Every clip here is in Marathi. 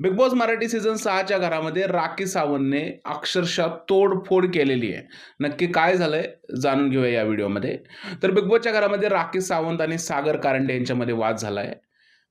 बिग बॉस मराठी सीझन सहाच्या घरामध्ये राखी सावंतने अक्षरशः तोडफोड केलेली आहे. नक्की काय झालंय जाणून घेऊया या व्हिडिओमध्ये तर बिग बॉसच्या घरामध्ये राखी सावंत आणि सागर कारंडे यांच्यामध्ये वाद झाला आहे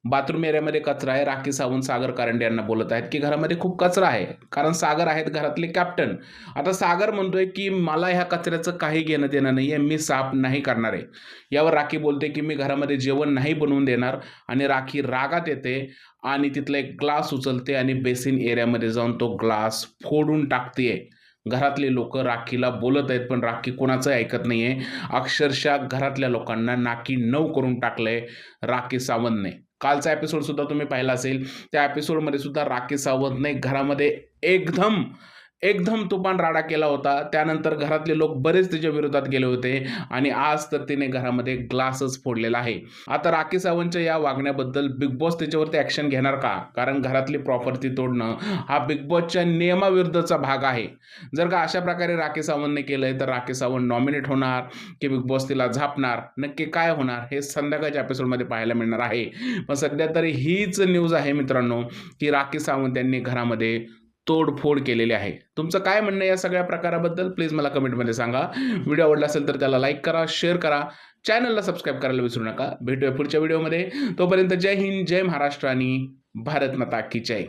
बाथरूम एरियामध्ये कचरा आहे. राखी सावंत सागर कारंडे यांना बोलत आहेत की घरामध्ये खूप कचरा आहे. कारण सागर आहेत घरातले कॅप्टन आता सागर म्हणतोय की मला ह्या कचऱ्याचं काही घेणं देणं नाही आहे मी साफ नाही करणार आहे. यावर राखी बोलते की मी घरामध्ये जेवण नाही बनवून देणार आणि राखी रागात येते आणि तिथला एक ग्लास उचलते आणि बेसिन एरियामध्ये जाऊन तो ग्लास फोडून टाकते घरातले लोक राखीला बोलत आहेत पण राखी कोणाचं ऐकत नाही आहे अक्षरशः घरातल्या लोकांना नाकी नऊ करून टाकलं आहे राखी सावंतने. कालचा एपिसोड सुद्धा तुम्ही पाहिला असेल. त्या एपिसोडमध्ये सुद्धा राखी सावंतने घरामध्ये एकदम एकदम तुफान राडा केला होता. त्यानंतर घरातले लोक बरेच तिच्या विरोधात गेले होते आणि आज तर तिने घरामध्ये ग्लासच फोडलेला आहे. आता राखी सावंतच्या या वागण्याबद्दल बिग बॉस त्याच्यावरती ॲक्शन घेणार का? कारण घरातली प्रॉपर्टी तोडणं हा बिग बॉसच्या नियमाविरुद्धचा भाग आहे. जर का अशा प्रकारे राखी सावंतने केलंय तर राखी सावंत नॉमिनेट होणार की बिग बॉस तिला झापणार? नक्की काय होणार? हे संध्याकाळच्या एपिसोडमध्ये पाहायला मिळणार आहे. पण सध्या तरी हीच न्यूज आहे मित्रांनो की राखी सावंत यांनी घरामध्ये तोडफोड केलेली आहे. तुमचं काय म्हणणं या सगळ्या प्रकाराबद्दल? प्लीज मला कमेंटमध्ये सांगा. व्हिडिओ आवडला असेल तर त्याला लाईक करा शेअर करा. चॅनलला सबस्क्राईब करायला विसरू नका. भेटूया पुढच्या व्हिडिओमध्ये. तोपर्यंत जय हिंद जय महाराष्ट्र आणि भारत माता की जय.